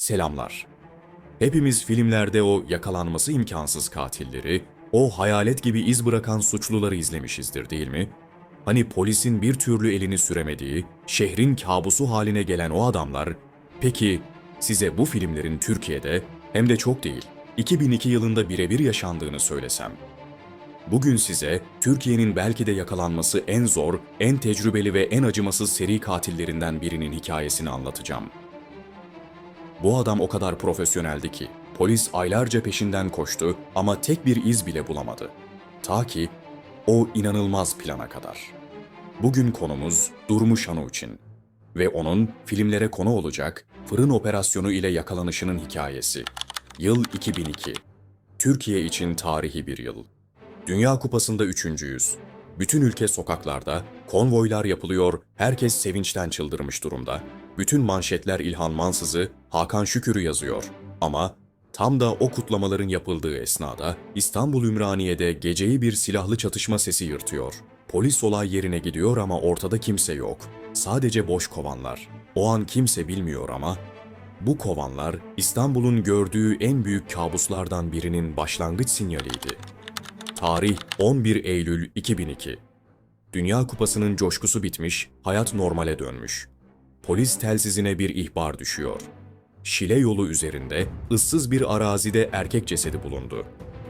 Selamlar. Hepimiz filmlerde o yakalanması imkansız katilleri, o hayalet gibi iz bırakan suçluları izlemişizdir değil mi? Hani polisin bir türlü elini süremediği, şehrin kabusu haline gelen o adamlar, peki size bu filmlerin Türkiye'de hem de çok değil, 2002 yılında birebir yaşandığını söylesem, Bugün size Türkiye'nin belki de yakalanması en zor, en tecrübeli ve en acımasız seri katillerinden birinin hikayesini anlatacağım. Bu adam o kadar profesyoneldi ki polis aylarca peşinden koştu ama tek bir iz bile bulamadı. Ta ki o inanılmaz plana kadar. Bugün konumuz Durmuş Hanu için ve onun filmlere konu olacak fırın operasyonu ile yakalanışının hikayesi. Yıl 2002. Türkiye için tarihi bir yıl. Dünya Kupası'nda üçüncüyüz. Bütün ülke sokaklarda, konvoylar yapılıyor, herkes sevinçten çıldırmış durumda. Bütün manşetler İlhan Mansız'ı, Hakan Şükür'ü yazıyor. Ama tam da o kutlamaların yapıldığı esnada İstanbul Ümraniye'de geceyi bir silahlı çatışma sesi yırtıyor. Polis olay yerine gidiyor ama ortada kimse yok. Sadece boş kovanlar. O an kimse bilmiyor ama bu kovanlar İstanbul'un gördüğü en büyük kabuslardan birinin başlangıç sinyaliydi. Tarih 11 Eylül 2002. Dünya Kupası'nın coşkusu bitmiş, hayat normale dönmüş. Polis telsizine bir ihbar düşüyor. Şile yolu üzerinde ıssız bir arazide erkek cesedi bulundu.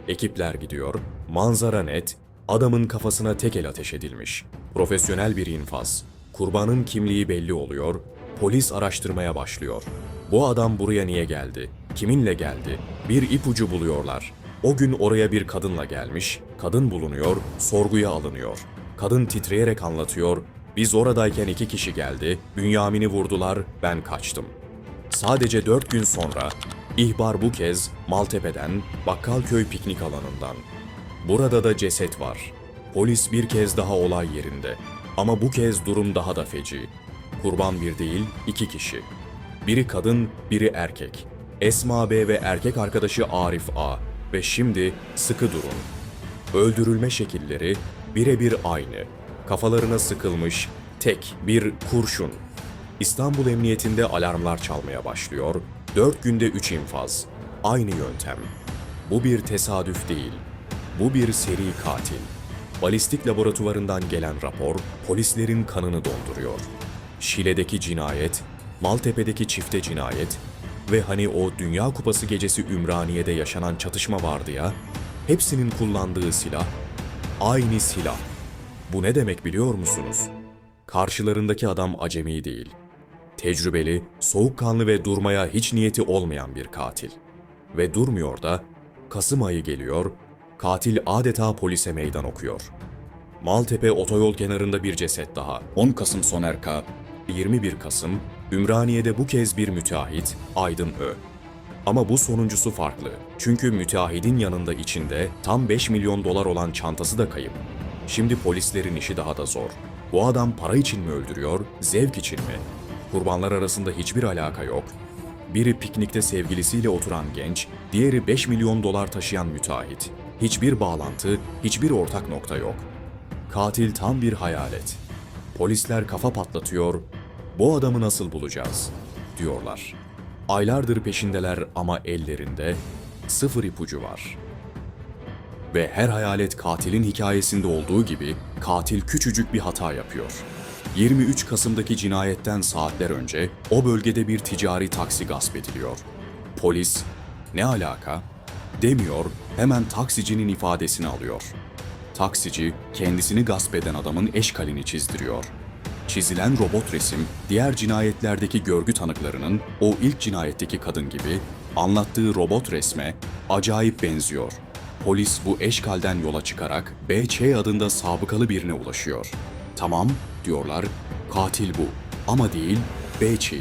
Ekipler gidiyor, manzara net, adamın kafasına tekel ateş edilmiş. Profesyonel bir infaz. Kurbanın kimliği belli oluyor, polis araştırmaya başlıyor. Bu adam buraya niye geldi? Kiminle geldi? Bir ipucu buluyorlar. O gün oraya bir kadınla gelmiş, kadın bulunuyor, sorguya alınıyor. Kadın titreyerek anlatıyor, biz oradayken iki kişi geldi, Bünyamin'i vurdular, ben kaçtım. Sadece dört gün sonra ihbar bu kez Maltepe'den, Bakkalköy piknik alanından. Burada da ceset var. Polis bir kez daha olay yerinde. Ama bu kez durum daha da feci. Kurban bir değil, iki kişi. Biri kadın, biri erkek. Esma B ve erkek arkadaşı Arif A. Ve şimdi sıkı durun. Öldürülme şekilleri birebir aynı. Kafalarına sıkılmış tek bir kurşun. İstanbul Emniyetinde alarmlar çalmaya başlıyor. Dört günde üç infaz. Aynı yöntem. Bu bir tesadüf değil. Bu bir seri katil. Balistik laboratuvarından gelen rapor polislerin kanını donduruyor. Şile'deki cinayet, Maltepe'deki çifte cinayet ve hani o Dünya Kupası gecesi Ümraniye'de yaşanan çatışma vardı ya, hepsinin kullandığı silah, aynı silah. Bu ne demek biliyor musunuz? Karşılarındaki adam acemi değil. Tecrübeli, soğukkanlı ve durmaya hiç niyeti olmayan bir katil. Ve durmuyor da, Kasım ayı geliyor, katil adeta polise meydan okuyor. Maltepe otoyol kenarında bir ceset daha. 10 Kasım Soner K. 21 Kasım, Ümraniye'de bu kez bir müteahhit, Aydın Ö. Ama bu sonuncusu farklı. Çünkü müteahhidin yanında içinde tam 5 milyon dolar olan çantası da kayıp. Şimdi polislerin işi daha da zor. Bu adam para için mi öldürüyor, zevk için mi? Kurbanlar arasında hiçbir alaka yok. Biri piknikte sevgilisiyle oturan genç, diğeri 5 milyon dolar taşıyan müteahhit. Hiçbir bağlantı, hiçbir ortak nokta yok. Katil tam bir hayalet. Polisler kafa patlatıyor, bu adamı nasıl bulacağız diyorlar. Aylardır peşindeler ama ellerinde sıfır ipucu var. Ve her hayalet katilin hikayesinde olduğu gibi katil küçücük bir hata yapıyor. 23 Kasım'daki cinayetten saatler önce o bölgede bir ticari taksi gasp ediliyor. Polis ne alaka demiyor hemen taksicinin ifadesini alıyor. Taksici kendisini gasp eden adamın eşkalini çizdiriyor. Çizilen robot resim, diğer cinayetlerdeki görgü tanıklarının o ilk cinayetteki kadın gibi anlattığı robot resme acayip benziyor. Polis bu eşkalden yola çıkarak BÇ adında sabıkalı birine ulaşıyor. Tamam diyorlar, katil bu ama değil BÇ.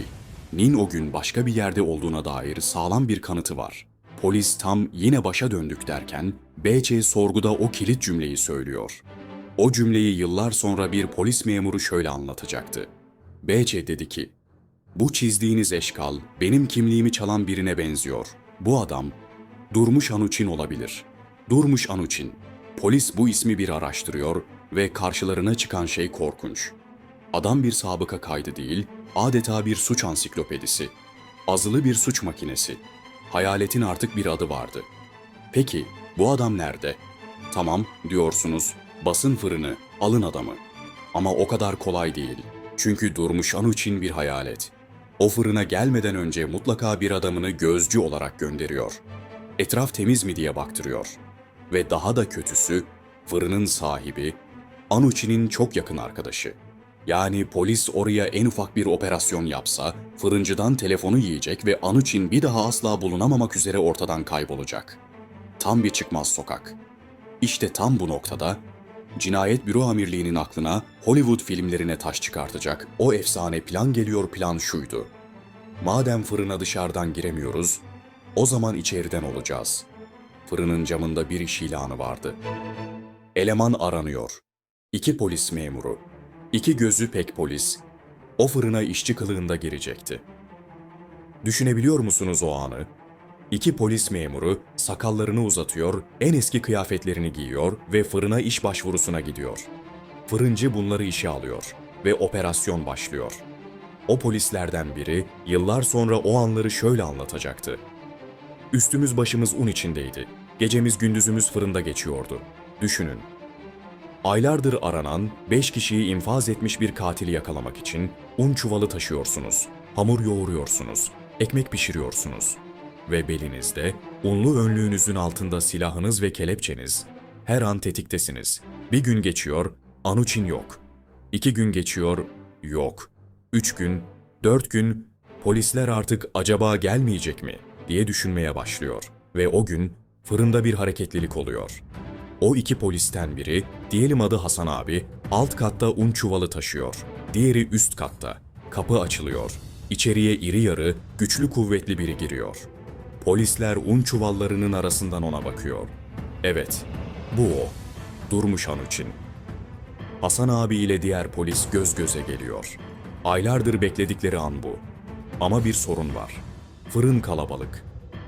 Nin o gün başka bir yerde olduğuna dair sağlam bir kanıtı var. Polis tam yine başa döndük derken BC sorguda o kilit cümleyi söylüyor. O cümleyi yıllar sonra bir polis memuru şöyle anlatacaktı. BC dedi ki, bu çizdiğiniz eşkal benim kimliğimi çalan birine benziyor. Bu adam Durmuş Anuçin olabilir. Durmuş Anuçin. Polis bu ismi bir araştırıyor ve karşılarına çıkan şey korkunç. Adam bir sabıka kaydı değil, adeta bir suç ansiklopedisi. Azılı bir suç makinesi. Hayaletin artık bir adı vardı. Peki bu adam nerede? Tamam diyorsunuz basın fırını, alın adamı. Ama o kadar kolay değil. Çünkü Durmuş Anuçin bir hayalet. O fırına gelmeden önce mutlaka bir adamını gözcü olarak gönderiyor. Etraf temiz mi diye baktırıyor. Ve daha da kötüsü fırının sahibi Anuçin'in çok yakın arkadaşı. Yani polis oraya en ufak bir operasyon yapsa fırıncıdan telefonu yiyecek ve Anuçin bir daha asla bulunamamak üzere ortadan kaybolacak. Tam bir çıkmaz sokak. İşte tam bu noktada Cinayet Büro Amirliği'nin aklına Hollywood filmlerine taş çıkartacak o efsane plan geliyor plan şuydu. Madem fırına dışarıdan giremiyoruz, o zaman içeriden olacağız. Fırının camında bir iş ilanı vardı. Eleman aranıyor. İki polis memuru. İki gözü pek polis. O fırına işçi kılığında girecekti. Düşünebiliyor musunuz o anı? İki polis memuru sakallarını uzatıyor, en eski kıyafetlerini giyiyor ve fırına iş başvurusuna gidiyor. Fırıncı bunları işe alıyor ve operasyon başlıyor. O polislerden biri yıllar sonra o anları şöyle anlatacaktı. Üstümüz başımız un içindeydi. Gecemiz gündüzümüz fırında geçiyordu. Düşünün. Aylardır aranan, beş kişiyi infaz etmiş bir katili yakalamak için un çuvalı taşıyorsunuz, hamur yoğuruyorsunuz, ekmek pişiriyorsunuz ve belinizde, unlu önlüğünüzün altında silahınız ve kelepçeniz. Her an tetiktesiniz. Bir gün geçiyor, Anuçin yok. İki gün geçiyor, yok. Üç gün, dört gün, polisler artık acaba gelmeyecek mi diye düşünmeye başlıyor. Ve o gün fırında bir hareketlilik oluyor. O iki polisten biri, diyelim adı Hasan abi, alt katta un çuvalı taşıyor. Diğeri üst katta. Kapı açılıyor. İçeriye iri yarı, güçlü kuvvetli biri giriyor. Polisler un çuvallarının arasından ona bakıyor. Evet, bu o. Durmuş Anuçin. Hasan abi ile diğer polis göz göze geliyor. Aylardır bekledikleri an bu. Ama bir sorun var. Fırın kalabalık.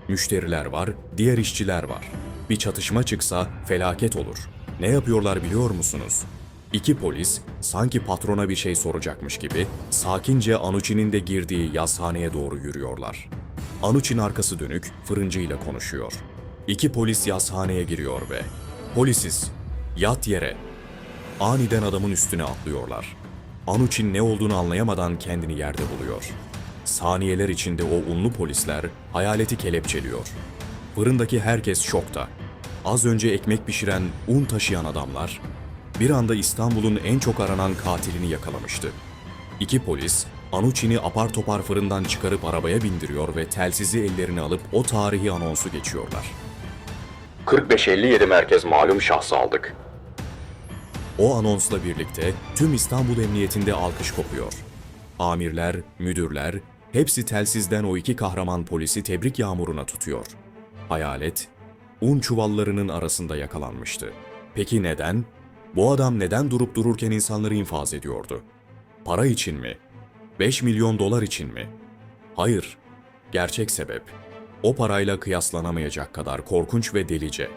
Müşteriler var, diğer işçiler var. Bir çatışma çıksa felaket olur. Ne yapıyorlar biliyor musunuz? İki polis sanki patrona bir şey soracakmış gibi sakince Anuçin'in de girdiği yazhaneye doğru yürüyorlar. Anuçin arkası dönük fırıncıyla konuşuyor. İki polis yazhaneye giriyor ve "Polisiz, yat yere." Aniden adamın üstüne atlıyorlar. Anuçin ne olduğunu anlayamadan kendini yerde buluyor. Saniyeler içinde o unlu polisler hayaleti kelepçeliyor. Fırındaki herkes şokta. Az önce ekmek pişiren, un taşıyan adamlar bir anda İstanbul'un en çok aranan katilini yakalamıştı. İki polis Anuçin'i apar topar fırından çıkarıp arabaya bindiriyor ve telsizi ellerine alıp o tarihi anonsu geçiyorlar. 45-57 merkez malum şahsı aldık. O anonsla birlikte tüm İstanbul Emniyetinde alkış kopuyor. Amirler, müdürler, hepsi telsizden o iki kahraman polisi tebrik yağmuruna tutuyor. Hayalet, un çuvallarının arasında yakalanmıştı. Peki neden? Bu adam neden durup dururken insanları infaz ediyordu? Para için mi? 5 milyon dolar için mi? Hayır. Gerçek sebep. O parayla kıyaslanamayacak kadar korkunç ve delice.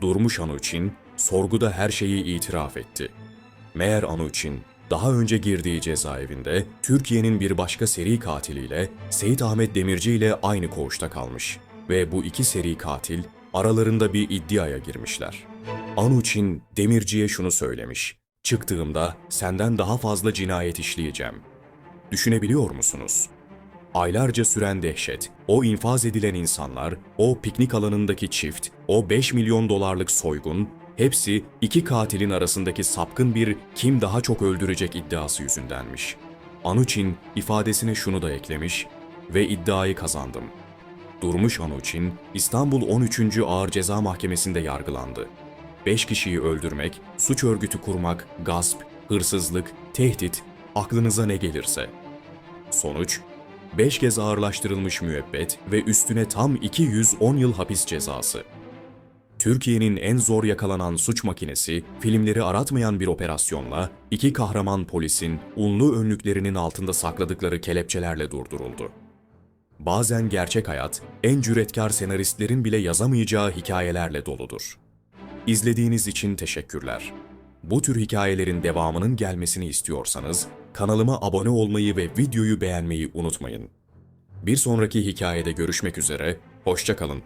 Durmuş Anuçin, sorguda her şeyi itiraf etti. Meğer Anuçin, daha önce girdiği cezaevinde Türkiye'nin bir başka seri katiliyle Seyit Ahmet Demirci ile aynı koğuşta kalmış ve bu iki seri katil aralarında bir iddiaya girmişler. Anuçin Demirci'ye şunu söylemiş. Çıktığımda senden daha fazla cinayet işleyeceğim. Düşünebiliyor musunuz? Aylarca süren dehşet, o infaz edilen insanlar, o piknik alanındaki çift, o 5 milyon dolarlık soygun, hepsi iki katilin arasındaki sapkın bir kim daha çok öldürecek iddiası yüzündenmiş. Anuçin ifadesine şunu da eklemiş ve iddiayı kazandım. Durmuş Anuçin, İstanbul 13. Ağır Ceza Mahkemesi'nde yargılandı. 5 kişiyi öldürmek, suç örgütü kurmak, gasp, hırsızlık, tehdit, aklınıza ne gelirse. Sonuç, 5 kez ağırlaştırılmış müebbet ve üstüne tam 210 yıl hapis cezası. Türkiye'nin en zor yakalanan suç makinesi, filmleri aratmayan bir operasyonla iki kahraman polisin unlu önlüklerinin altında sakladıkları kelepçelerle durduruldu. Bazen gerçek hayat, en cüretkar senaristlerin bile yazamayacağı hikayelerle doludur. İzlediğiniz için teşekkürler. Bu tür hikayelerin devamının gelmesini istiyorsanız kanalıma abone olmayı ve videoyu beğenmeyi unutmayın. Bir sonraki hikayede görüşmek üzere, hoşçakalın.